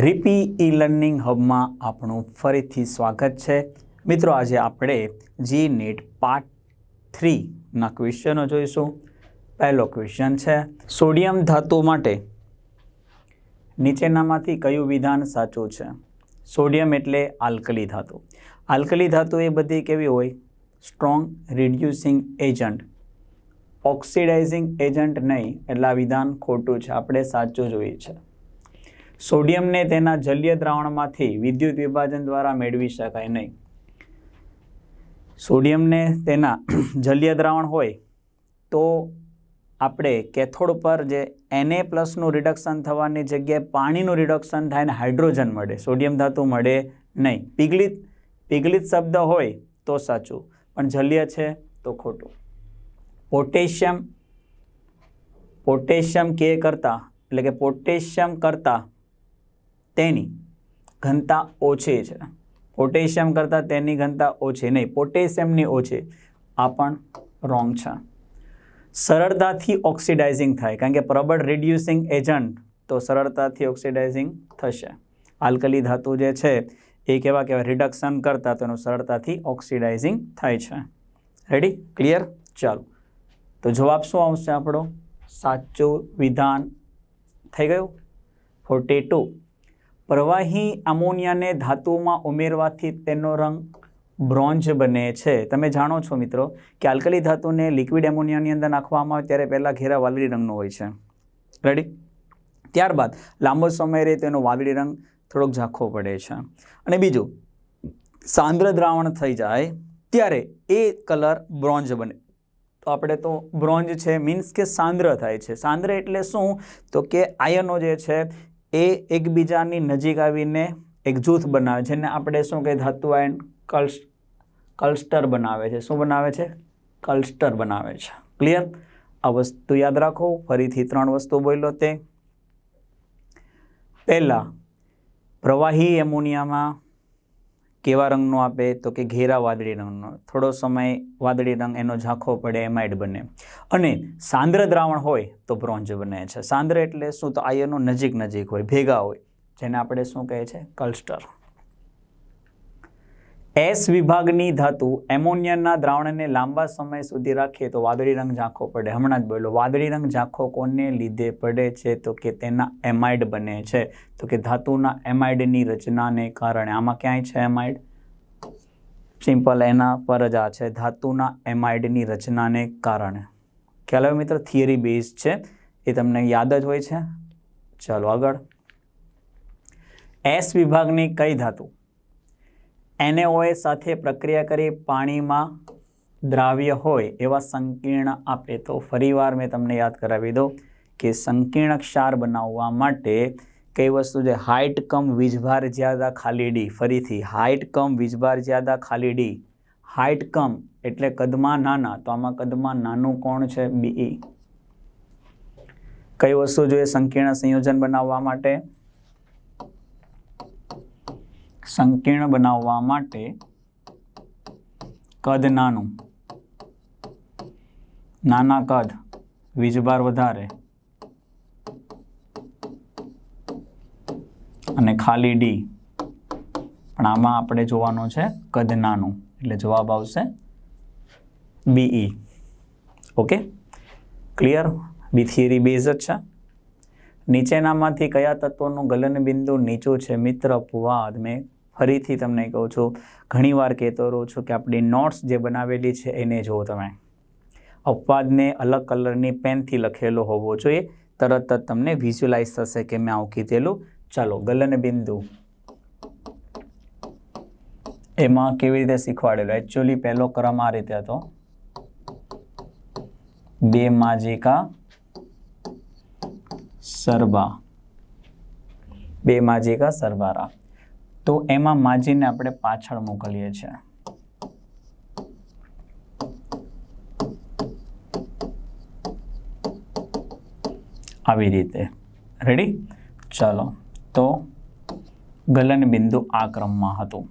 રીપી e learning હબમાં આપણું ફરીથી સ્વાગત છે. મિત્રો, આજે આપણે જી નીટ પાર્ટ થ્રીના ક્વેશ્ચનો જોઈશું. પહેલો ક્વેશ્ચન છે, સોડિયમ ધાતુ માટે નીચેનામાંથી કયું વિધાન સાચું છે? સોડિયમ એટલે આલ્કલી ધાતુ. આલ્કલી ધાતુ એ બધી કેવી હોય? Strong reducing agent. Oxidizing agent નહીં, એટલે આ વિધાન ખોટું છે. આપણે સાચું જોઈએ છે. સોડિયમને તેના જલીય દ્રાવણમાંથી વિદ્યુત વિભાજન દ્વારા મેળવી શકાય નહીં. સોડિયમને તેના જલીય દ્રાવણ હોય તો આપણે કેથોડ પર જે Na પ્લસનું રિડક્શન થવાની જગ્યાએ પાણીનું રિડક્શન થાય ને હાઇડ્રોજન મળે, સોડિયમ ધાતુ મળે નહીં. પીગલિત પીગલિત શબ્દ હોય તો સાચું, પણ જલીય છે તો ખોટું. પોટેશિયમ પોટેશિયમ કે કરતાં, એટલે કે પોટેશિયમ કરતાં તેની ઘનતા ઓછી છે. પોટેશિયમ કરતાં તેની ઘનતા ઓછી નહીં, પોટેશિયમની ઓછી. આ પણ રોંગ છે. સરળતાથી ઓક્સિડાઇઝિંગ થાય, કારણ કે પ્રબળ રિડ્યુસિંગ એજન્ટ તો સરળતાથી ઓક્સિડાઇઝિંગ થશે. આલ્કલી ધાતુ જે છે, એ કેવા કહેવાય? રિડક્શન કરતાં તેનું સરળતાથી ઓક્સિડાઇઝિંગ થાય છે. રેડી ક્લિયર ચાલો. તો જવાબ શું આવશે આપણો? સાચું વિધાન થઈ ગયું? ફોર્ટી પ્રવાહી અમોનિયાને ધાતુમાં ઉમેરવાથી તેનો રંગ બ્રોન્ઝ બને છે. તમે જાણો છો મિત્રો કે આલ્કલી ધાતુને લિક્વિડ એમોનિયાની અંદર નાખવામાં આવે ત્યારે પહેલાં ઘેરા વાદળી રંગનો હોય છે. રેડી ત્યારબાદ લાંબો સમય રહે તેનો વાદળી રંગ થોડોક ઝાંખો પડે છે. અને બીજું, સાંદ્ર દ્રાવણ થઈ જાય ત્યારે એ કલર બ્રોન્ઝ બને. તો આપણે તો બ્રોન્ઝ છે, મીન્સ કે સાંદ્ર થાય છે. સાંદ્ર એટલે શું? તો કે આયનો જે છે એ એકબીજાની નજીક આવીને એક જૂથ બનાવે છે જેને આપણે શું કહે ધાતુ આયન કલ્સ, કલ્સ્ટર બનાવે છે. શું બનાવે છે? કલ્સ્ટર બનાવે છે. ક્લિયર? આ વસ્તુ યાદ રાખો. ફરીથી ત્રણ વસ્તુ બોલ્યો તે. પહેલાં, પ્રવાહી એમોનિયામાં કેવા રંગનો આપે? તો કે ઘેરા વાદળી રંગનો. થોડો સમય વાદળી રંગ એનો ઝાંખો પડે, એમાઇડ બને. અને સાંદ્ર દ્રાવણ હોય તો બ્રોન્ઝ બને છે. સાંદ્ર એટલે શું? તો આયનો નજીક નજીક હોય, ભેગા હોય. જેને આપણે શું કહે છે? કલ્સ્ટર. એસ વિભાગની ધાતુ એમોનિયાના દ્રાવણને લાંબા સમય સુધી રાખીએ તો વાદળી રંગ ઝાંખો પડે. હમણાં જ બોલો વાદળી રંગ ઝાંખો કોને લીધે પડે છે? તો કે તેના એમાઇડ બને છે. તો કે ધાતુના એમાઇડની રચનાને કારણે આમાં ક્યાંય છે એમાઇડ? સિમ્પલ એના પર જ આ છે. ધાતુના એમાઇડની રચનાને કારણે. ખ્યાલ મિત્રો? થિયરી બેઝ છે. એ તમને યાદ જ હોય છે. ચાલો આગળ. એસ વિભાગની કઈ ધાતુ? એનએઓએ સાથે પ્રક્રિયા કરી પાણીમાં દ્રાવ્ય હોય એવા સંકીર્ણ આપે. તો ફરીવાર મેં તમને યાદ કરાવી દઉં કે સંકીર્ણ ક્ષાર બનાવવા માટે કઈ વસ્તુ છે? હાઇટ કમ વીજભાર જ્યાદા ખાલી ડી. ફરીથી હાઇટ કમ વીજભાર જ્યાદા ખાલી ડી. હાઇટ કમ એટલે કદમાં નાના. તો આમાં કદમાં નાનું કોણ છે? બીઈ કઈ વસ્તુ જોઈએ સંકીર્ણ સંયોજન બનાવવા માટે? સંકીર્ણ બનાવવા માટે કદ નાનું. નાના કદ વીજભાર વધારે. અને ખાલી ડી પણ આમાં આપણે જોવાનું છે કદ નાનું. એટલે જવાબ આવશે BE okay clear B theory base જ છે. નીચેનામાંથી કયા તત્વોનું ગલન બિંદુ નીચું છે? મિત્ર, અપવાદ મેં ફરીથી તમને કહું છું, ઘણીવાર કહેતો રહું છું કે આપણી નોટ્સ જે બનાવેલી છે એને જુઓ તમે. અપવાદને અલગ કલરની પેનથી લખેલો હોવો જોઈએ. તરત જ તમને વિઝ્યુલાઇઝ થશે કે મેં આવું કીધેલું. ચાલો, ગલન બિંદુ. એમાં કેવી રીતે શીખવાડેલું? એકચ્યુઅલી પહેલો ક્રમ આ રીતે હતો. બે માજિકા સરબા બે માજિકા સરબારા તો એમાં માજીને આપણે પાછળ મોકલીએ છીએ. આવી રીતે. રેડી ચાલો. તો ગલન બિંદુ આ ક્રમમાં હતું.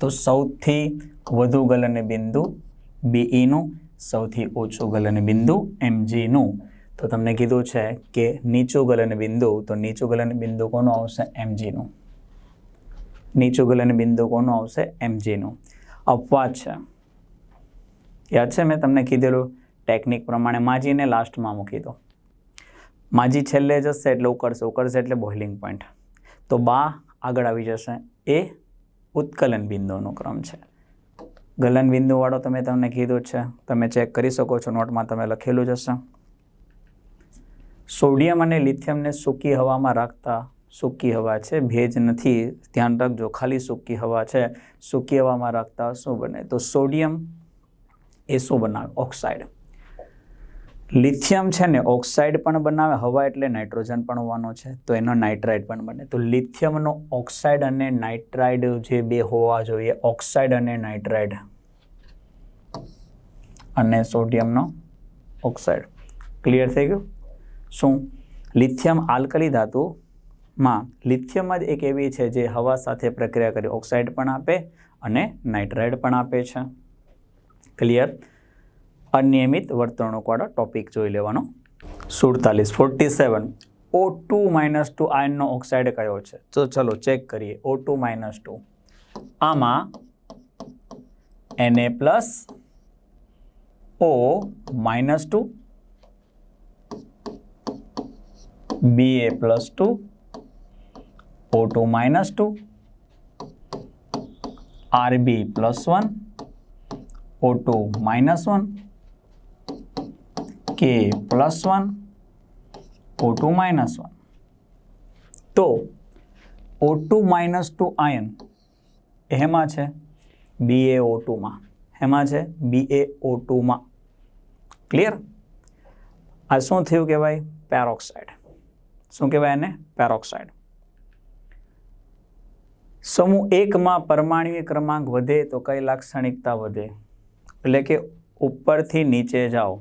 તો સૌથી વધુ ગલન બિંદુ બીઈનું સૌથી ઓછું ગલન બિંદુ એમજીનું તો તમને કીધું છે કે નીચું ગલન બિંદુ, તો નીચું ગલન બિંદુ કોનું આવશે એમજીનું નીચું ગલન બિંદુ કોનું આવશે? એમજીનું. અપવાદ છે. યાદ છે મેં તમને કીધેલું? ટેકનિક પ્રમાણે માજીને લાસ્ટમાં મૂકી દો. માજી છેલ્લે જશે એટલે ઉકળશે. ઉકળશે એટલે બોઇલિંગ પોઈન્ટ તો બા આગળ આવી જશે. એ ઉત્કલન બિંદુનો ક્રમ છે. ગલન બિંદુવાળો તમે તમને કીધું છે. તમે ચેક કરી શકો છો. નોટમાં તમે લખેલું જ હશે. સોડિયમ અને લિથિયમને સૂકી હવામાં રાખતા સૂકી હવા છે, ભેજ નથી. ધ્યાન રાખજો, ખાલી સૂકી હવા છે. સૂકી હવામાં રાખતા શું બને? તો સોડિયમ એ શું બનાવે? ઓક્સાઇડ. લિથિયમ છે ને, ઓક્સાઇડ પણ બનાવે, હવા એટલે નાઇટ્રોજન પણ હોવાનો છે, તો એનો નાઇટ્રાઇડ પણ બને. તો લિથિયમનો ઓક્સાઇડ અને નાઇટ્રાઇડ જે બે હોવા જોઈએ, ઓક્સાઇડ અને નાઇટ્રાઇડ. અને સોડિયમનો ઓક્સાઇડ. ક્લિયર થઈ ગયું? શું? લિથિયમ આલ્કલી ધાતુમાં લિથિયમ જ એક એવી છે જે હવા સાથે પ્રક્રિયા કરી ઓક્સાઇડ પણ આપે અને નાઇટ્રાઇડ પણ આપે છે. ક્લિયર અનિયમિત વર્તણૂકવાળો ટોપિક જોઈ લેવાનો. સુડતાલીસ forty seven O two minus two આયનનો oxide કયો છે? તો ચલો ચેક કરીએ. ઓ ટુ માઇનસ ટુ આમાં એને plus O minus two B A plus two O minus minus two R B plus one O two minus one K plus one O two minus one તો O two minus two ion એમાં છે? બી એ ઓ એમાં છે? બી એ ઓ clear આ શું થયું કહેવાય? Peroxide શું કહેવાય એને? પેરોક્સાઇડ સમૂહ એકમાં પરમાણ્વીય ક્રમાંક વધે તો કઈ લાક્ષણિકતા વધે? એટલે કે ઉપરથી નીચે જાઓ,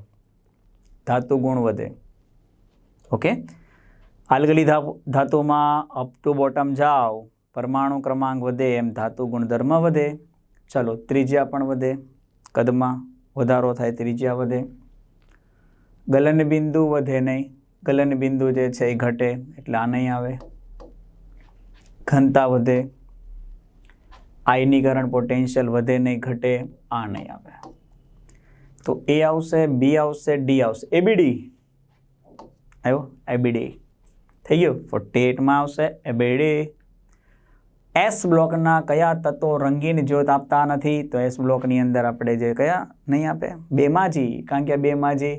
ધાતુ ગુણ વધે. ઓકે? આલગલી ધાતુમાં અપ ટુ બોટમ જાઓ, પરમાણુ ક્રમાંક વધે એમ ધાતુ ગુણધર્મ વધે. ચલો, ત્રિજ્યા પણ વધે, કદમાં વધારો થાય ત્રિજ્યા વધે. ગલન બિંદુ વધે નહીં, ગલન બિંદુ જે છે એ ઘટે, એટલે આ નહીં આવે. ઘનતા વધે આયનીકરણ પોટેન્શિયલ વધે નહીં, ઘટે, આ નહીં આવે. તો એ આવશે, બી આવશે, ડી આવશે. એબીડી આવ્યો? એબીડી થઈ ગયું? ફોર્ટી એટમાં આવશે એબીડી એસ બ્લોકના કયા તત્વો રંગીન જ્યોત આપતા નથી? તો એસ બ્લોકની અંદર આપણે જે કયા? નહીં આપે. બેમાજી. કારણ કે બેમાજી,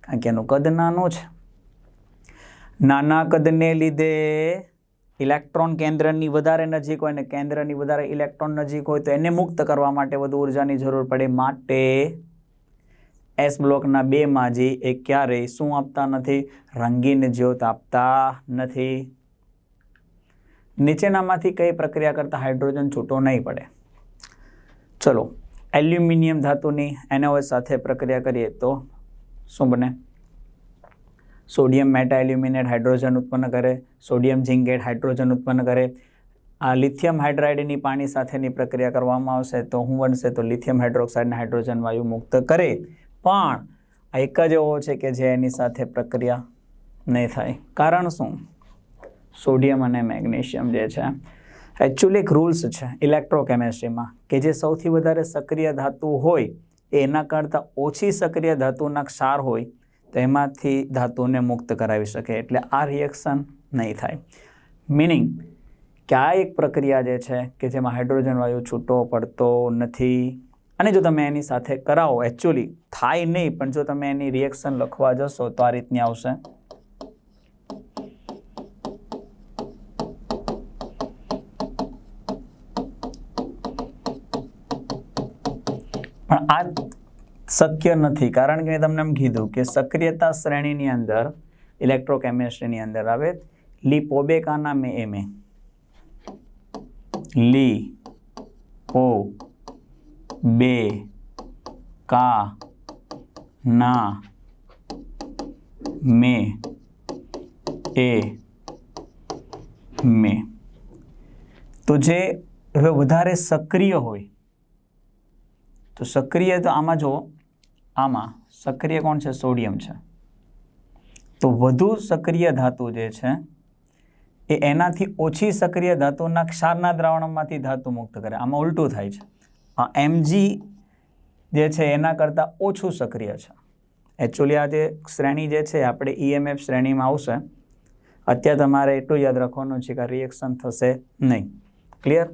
કારણ કે એનું કદ નાનું છે. નાના કદને લીધે ઇલેક્ટ્રોન કેન્દ્રની વધારે નજીક હોય ને કેન્દ્રની વધારે ઇલેક્ટ્રોન નજીક હોય તો એને મુક્ત કરવા માટે વધુ ઉર્જાની જરૂર પડે. માટે એસ બ્લોકના બેમાં જે એ ક્યારેય શું આપતા નથી, રંગીન જ્યોત આપતા નથી. નીચેનામાંથી કઈ પ્રક્રિયા કરતાં હાઇડ્રોજન છૂટો નહીં પડે. ચલો, એલ્યુમિનિયમ ધાતુની એનઓએસ સાથે પ્રક્રિયા કરીએ તો શું બને? સોડિયમ મેટા એલ્યુમિનેટ હાઇડ્રોજન ઉત્પન્ન કરે, સોડિયમ ઝિંકેટ હાઇડ્રોજન ઉત્પન્ન કરે. આ લિથિયમ હાઇડ્રાઇડની પાણી સાથેની પ્રક્રિયા કરવામાં આવશે તો હું બનશે તો લિથિયમ હાઇડ્રોક્સાઇડને હાઇડ્રોજન વાયુ મુક્ત કરે. પણ આ એક જ એવો છે કે જે એની સાથે પ્રક્રિયા નહીં થાય. કારણ શું? સોડિયમ અને મેગ્નેશિયમ જે છે એકચ્યુઅલી એક રૂલ્સ છે ઇલેક્ટ્રોકેમેસ્ટ્રીમાં કે જે સૌથી વધારે સક્રિય ધાતુ હોય, એના કરતાં ઓછી સક્રિય ધાતુના ક્ષાર હોય તો એમાંથી ધાતુને મુક્ત કરાવી શકે એટલે આ રિએક્શન નહીં થાય. મિનિંગ કે આ એક પ્રક્રિયા જે છે કે જેમાં હાઇડ્રોજન વાયુ છૂટો પડતો નથી? અને જો તમે એની સાથે કરાવો એકચ્યુઅલી થાય નહીં, પણ જો તમે એની રિએક્શન લખવા જશો, તો આ રીતની આવશે. પણ આ શક્ય નથી. કારણ કે મેં તમને એમ કીધું કે સક્રિયતા શ્રેણીની અંદર, ઇલેક્ટ્રોકેમિસ્ટ્રીની અંદર આવે લી લિપોબેકાના મેં એમે લી પો બે કા ના મે, એ મે. તો જે હવે વધારે સક્રિય હોય, તો સક્રિય તો આમાં જો આમાં સક્રિય કોણ છે? સોડિયમ છે. તો વધુ સક્રિય ધાતુ જે છે, એ એનાથી ઓછી સક્રિય ધાતુના ક્ષારના દ્રાવણમાંથી ધાતુ મુક્ત કરે. આમાં ઉલટું થાય છે. આ એમજી જે છે, એના કરતાં ઓછું સક્રિય છે. એકચ્યુઅલી આ જે શ્રેણી જે છે, આપણે ઈએમએફ શ્રેણીમાં આવશે. અત્યારે તમારે એટલું યાદ રાખવાનું છે કે રિએક્શન થશે નહીં. ક્લિયર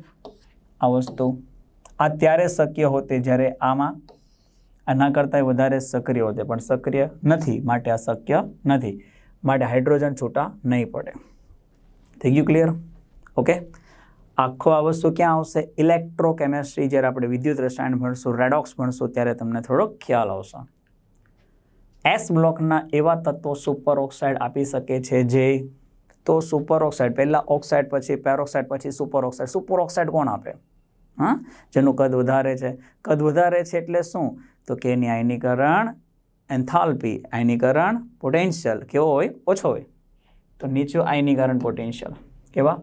આ વસ્તુ આ ત્યારે શક્ય હોતે જ્યારે આમાં આના કરતાં વધારે સક્રિય હોતે, પણ સક્રિય નથી, માટે આ શક્ય નથી, માટે હાઇડ્રોજન છૂટા નહીં પડે. થઈ ગયું ક્લિયર ઓકે આખો આ વસ્તુ ક્યાં આવશે? ઇલેક્ટ્રોકેમેસ્ટ્રી, જ્યારે આપણે વિદ્યુત રસાયણ ભણશું, રેડોક્સ ભણશું, ત્યારે તમને થોડો ખ્યાલ આવશે. એસ બ્લોકના એવા તત્વો સુપર ઓક્સાઇડ આપી શકે છે જે તો સુપર ઓક્સાઇડ, પહેલાં ઓક્સાઇડ, પછી પેરોક્સાઇડ, પછી સુપર ઓક્સાઇડ. સુપર ઓક્સાઇડ કોણ આપે? હા? જેનું કદ વધારે છે. કદ વધારે છે એટલે શું? તો કે એની આયનીકરણ એન્થાલ્પી, આયનીકરણ પોટેન્શિયલ કેવો હોય? ઓછો હોય. તો નીચું આયનીકરણ પોટેન્શિયલ કેવા?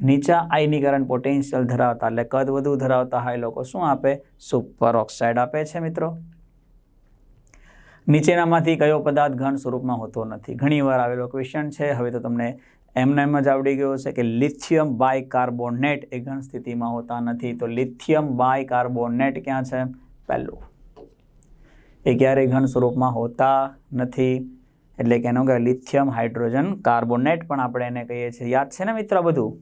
નીચા આયનીકરણ પોટેન્શિયલ ધરાવતા એટલે કદ વધુ ધરાવતા હોય લોકો શું આપે? સુપર ઓક્સાઇડ આપે છે મિત્રો. નીચેનામાંથી કયો પદાર્થ ઘન સ્વરૂપમાં હોતો નથી? ઘણીવાર આવેલો ક્વેશ્ચન છે. હવે તો તમને એમને એમ જ આવડી ગયો છે કે લિથિયમ બાય કાર્બોનેટ એ ઘન સ્થિતિમાં હોતા નથી. તો લિથિયમ બાય કાર્બોનેટ ક્યાં છે? પહેલું. એ ક્યારેય ઘન સ્વરૂપમાં હોતા નથી. એટલે કે એનો કે લિથિયમ, હાઇડ્રોજન, કાર્બોનેટ પણ આપણે એને કહીએ છીએ. યાદ છે ને મિત્ર બધું?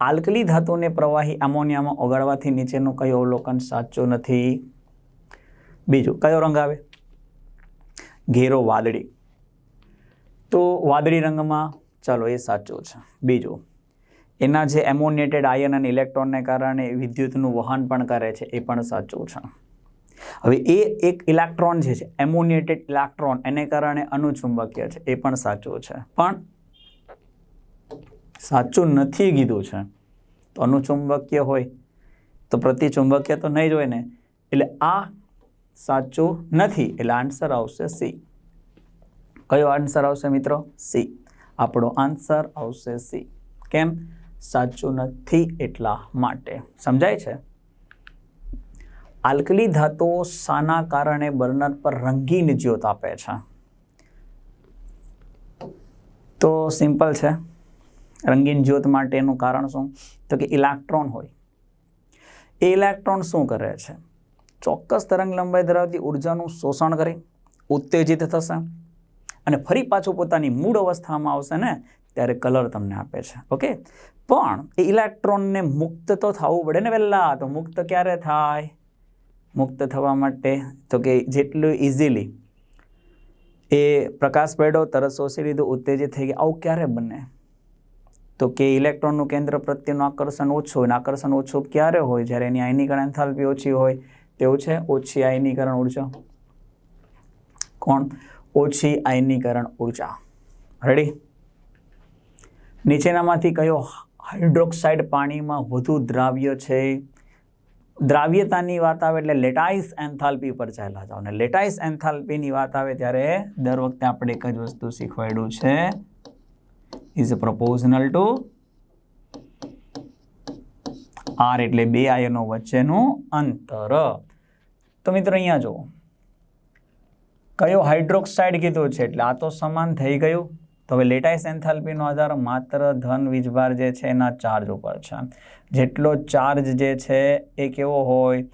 આલ્કલી ધાતુને પ્રવાહી એમોનિયામાં ઓગાળવાથી નીચેનું કયો અવલોકન સાચું નથી? બીજું, કયો રંગ આવે? ઘેરો વાદળી. તો વાદળી રંગમાં, ચાલો એ સાચું છે. બીજું, એના જે એમોનિયેટેડ આયન અને ઇલેક્ટ્રોનને કારણે વિદ્યુતનું વહન પણ કરે છે, એ પણ સાચું છે. હવે એ એક ઇલેક્ટ્રોન જે છે એમોનિયેટેડ ઇલેક્ટ્રોન, એને કારણે અનુચુંબકીય છે, એ પણ સાચું છે. પણ સાચું નથી કીધું છે. તો અનુચુંબકીય હોય, તો પ્રતિચુંબકીય તો નહીં જ હોય ને, એટલે આ સાચું નથી, એટલે આન્સર આવશે સી કયો આન્સર આવશે મિત્રો? સી આપણો આન્સર આવશે સી કેમ? સાચું નથી એટલા માટે. સમજાય છે? આલ્કલી ધાતુઓ શાના કારણે બર્નર પર રંગીન જ્યોત આપે છે. તો સિમ્પલ છે. રંગીન જ્યોત માટેનું કારણ શું? તો કે ઇલેક્ટ્રોન હોય. એ ઇલેક્ટ્રોન શું કરે છે? ચોક્કસ તરંગ લંબાઈ ધરાવતી ઉર્જાનું શોષણ કરી, ઉત્તેજિત થશે અને ફરી પાછું પોતાની મૂળ અવસ્થામાં આવશે ને, ત્યારે કલર તમને આપે છે. ઓકે? પણ એ ઇલેક્ટ્રોનને મુક્ત તો થવું પડે ને વહેલા, તો મુક્ત ક્યારે થાય? મુક્ત થવા માટે, તો કે જેટલું ઇઝીલી એ પ્રકાશ પડ્યો તરત શોષી લીધું, ઉત્તેજિત થઈ ગયા, આવું ક્યારે બને? તો કે ઇલેક્ટ્રોનનું કેન્દ્ર પ્રત્યેનું આકર્ષણ ઓછું હોય આકર્ષણ ઓછું ક્યારે હોય? જ્યારે એની આયનીકરણ એન્થાલ્પી ઓછી હોય, તેવું છે? ઓછી આયનીકરણ ઊર્જા. કોણ? ઓછી આયનીકરણ ઊર્જા. રેડી નીચેનામાંથી કયો હાઇડ્રોક્સાઇડ પાણીમાં વધુ દ્રાવ્ય છે? દ્રાવ્યતાની વાત આવે એટલે લેટાઇસ એન્થાલ્પી પર ચાલ્યા જાઓ. અને લેટાઇસ એન્થાલ્પીની વાત આવે ત્યારે દર વખતે આપણે એક જ વસ્તુ શીખવાડ્યું છે. ઇઝ પ્રપોઝનલ ટુ આર એટલે બે આયનો વચ્ચેનું અંતર. તો મિત્રો અહીંયા જુઓ. કયો હાઇડ્રોક્સાઇડ કીધો છે? એટલે આ તો સમાન થઈ ગયું. તો હવે લેટાઇસ એન્થાલ્પીનો આધાર માત્ર ધન વીજભાર જે છે એના ચાર્જ ઉપર છે. જેટલો ચાર્જ જે છે એ કેવો હોય?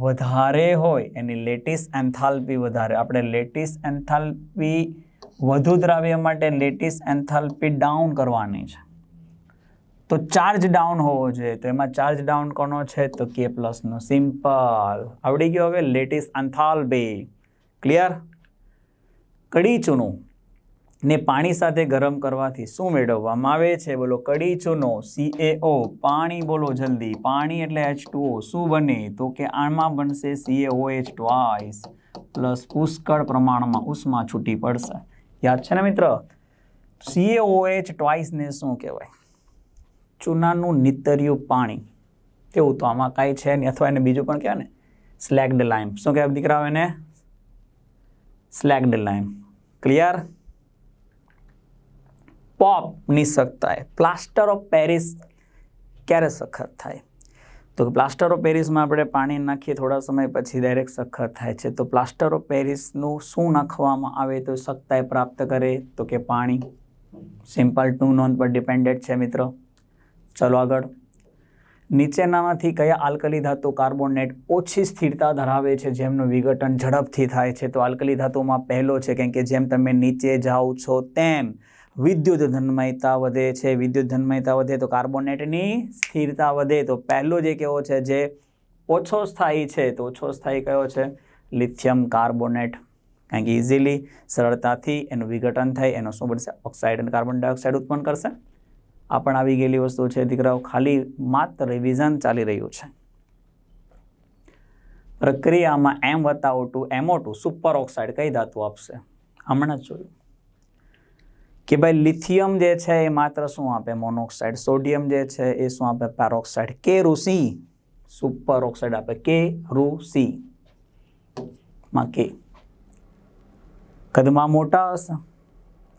વધારે હોય, એની લેટિસ એન્થાલ્પી વધારે. આપણે લેટિસ એન્થાલ્પી વધુ દ્રાવ્ય માટે લેટિસ એન્થાલ્પી ડાઉન કરવાની છે. તો ચાર્જ ડાઉન હોવો જોઈએ. તો એમાં ચાર્જ ડાઉન કોનો છે? તો કે પ્લસનો સિમ્પલ. આવડી ગયો હવે લેટિસ એન્થાલ્પી. ક્લિયર? કડી ચૂનું. ને પાણી સાથે ગરમ કરવાથી શું મેળવવામાં આવે છે? બોલો કડી ચૂનો સીએઓ પાણી બોલો જલ્દી. પાણી એટલે એચ શું બને? તો કે આમાં બનશે સીએઓ એચ ટ્વાઇસ પ્લસ પુષ્કળ પ્રમાણમાં ઉષ્મા છૂટી પડશે. યાદ છે ને મિત્ર? સીએઓ એચ ટ્વાઇસને શું કહેવાય? ચૂનાનું નિતર્યું પાણી. કેવું તો આમાં કાંઈ છે નહીં. અથવા એને બીજું પણ કહેવાય ને? સ્લેગ્ડ લાઈમ શું કહેવાય દીકરા એને? સ્લેગ્ડ લાઈમ ક્લિયર પોપની સખ્તાઈ પ્લાસ્ટર ઓફ પેરિસ ક્યારે સખત થાય? તો પ્લાસ્ટર ઓફ પેરિસમાં આપણે પાણી નાખીએ થોડા સમય પછી ડાયરેક્ટ સખત થાય છે. તો પ્લાસ્ટર ઓફ પેરિસનું શું નાખવામાં આવે તો સખ્તાઈ પ્રાપ્ત કરે? તો કે પાણી. સિમ્પલ ટુ નોન પર ડિપેન્ડેન્ટ છે મિત્રો. ચલો આગળ. નીચેનામાંથી કયા આલ્કલી ધાતુ કાર્બોનેટ ઓછી સ્થિરતા ધરાવે છે? જેમનું વિઘટન ઝડપથી થાય છે. તો આલ્કલી ધાતુમાં પહેલો છે, કેમ કે જેમ તમે નીચે જાઓ છો તેમ વિદ્યુત ધન્મયતા વધે છે. વિદ્યુત ધન્મયતા વધે તો કાર્બોનેટની સ્થિરતા વધે. તો પહેલો જે કેવો છે, જે ઓછો સ્થાયી છે, તો ઓછો સ્થાયી કયો છે? Lithium carbonate. કારણ કે ઇઝીલી સરળતાથી એનું વિઘટન થાય, એનો શું બનશે? ઓક્સાઇડ અને કાર્બન ડાયોક્સાઇડ ઉત્પન્ન કરશે. આ પણ આવી ગયેલી વસ્તુ છે, દીકરાઓ. ખાલી માત્ર રિવિઝન ચાલી રહ્યું છે. પ્રક્રિયામાં એમ વત્તા two MO two super oxide કઈ ધાતુ આપશે? હમણાં જ જોયું. કે ભાઈ લિથિયમ જે છે એ માત્ર શું આપે? મોનોક્સાઇડ. સોડિયમ જે છે એ શું આપે? પેરોક્સાઇડ. કે રૂસી સુપર ઓક્સાઇડ આપે. કે રૂસી માં કે. કદમાં મોટા હશે?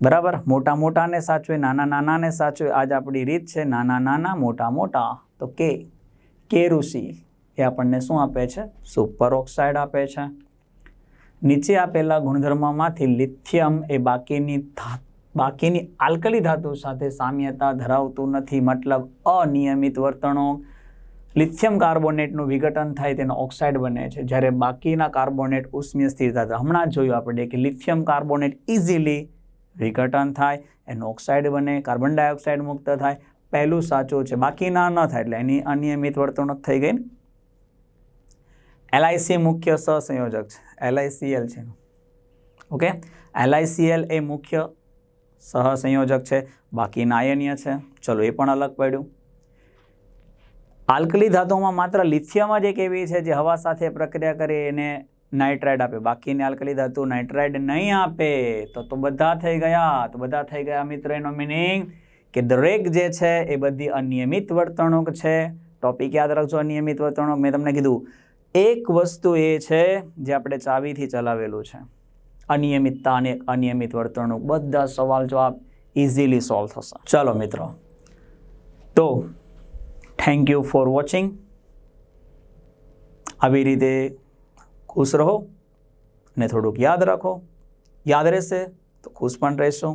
બરાબર? મોટા મોટાને સાચવે, નાના નાનાને સાચવે. આજ આપણી રીત છે, નાના નાના, મોટા મોટા. તો કે. કે ઋષિ એ આપણને શું આપે છે? સુપર ઓક્સાઇડ આપે છે. નીચે આપેલા ગુણધર્મમાંથી લિથિયમ એ બાકીની ધા બાકીની આલ્કલી ધાતુ સાથે સામ્યતા ધરાવતું નથી. મતલબ અનિયમિત વર્તણૂક, લિથિયમ કાર્બોનેટનું વિઘટન થાય તેનો ઓક્સાઇડ બને છે. જ્યારે બાકીના કાર્બોનેટ ઉષ્મીય સ્થિરતા. હમણાં જ જોયું આપણે કે લિથિયમ કાર્બોનેટ ઇઝીલી વિઘટન થાય, એનો ઓક્સાઇડ બને, કાર્બન ડાયોક્સાઇડ મુક્ત થાય. પહેલું સાચું છે. બાકીના ન થાય એટલે એની અનિયમિત વર્તણૂક થઈ ગઈ એલઆઈસી મુખ્ય સહસંયોજક છે. એલઆઈસીએલ છે. ઓકે? એલઆઈસીએલ એ મુખ્ય સહસંયોજક છે, બાકી નાયનીય છે. ચલો, એ પણ અલગ પડ્યું. આલ્કલી ધાતુમાં માત્ર લિથિયમ જ એક એવી છે જે હવા સાથે પ્રક્રિયા કરી એને નાઇટ્રાઇડ આપે. બાકીની આલ્કલી ધાતુ નાઇટ્રાઇડ નહીં આપે. તો તો બધા થઈ ગયા. તો બધા થઈ ગયા મિત્ર, એનો મિનિંગ કે દરેક જે છે એ બધી અનિયમિત વર્તણૂક છે. ટોપિક યાદ રાખજો, અનિયમિત વર્તણૂક. મેં તમને કીધું, એક વસ્તુ એ છે જે આપણે ચાવીથી ચલાવેલું છે. અનિયમિતતા અને અનિયમિત વર્તણૂક, બધા સવાલ જવાબ ઇઝીલી સોલ્વ થશે. ચલો મિત્રો. તો થેન્ક યુ ફોર વોચિંગ આવી રીતે ખુશ રહો ને થોડુંક યાદ રાખો. યાદ રહેશે તો ખુશ પણ રહેશો.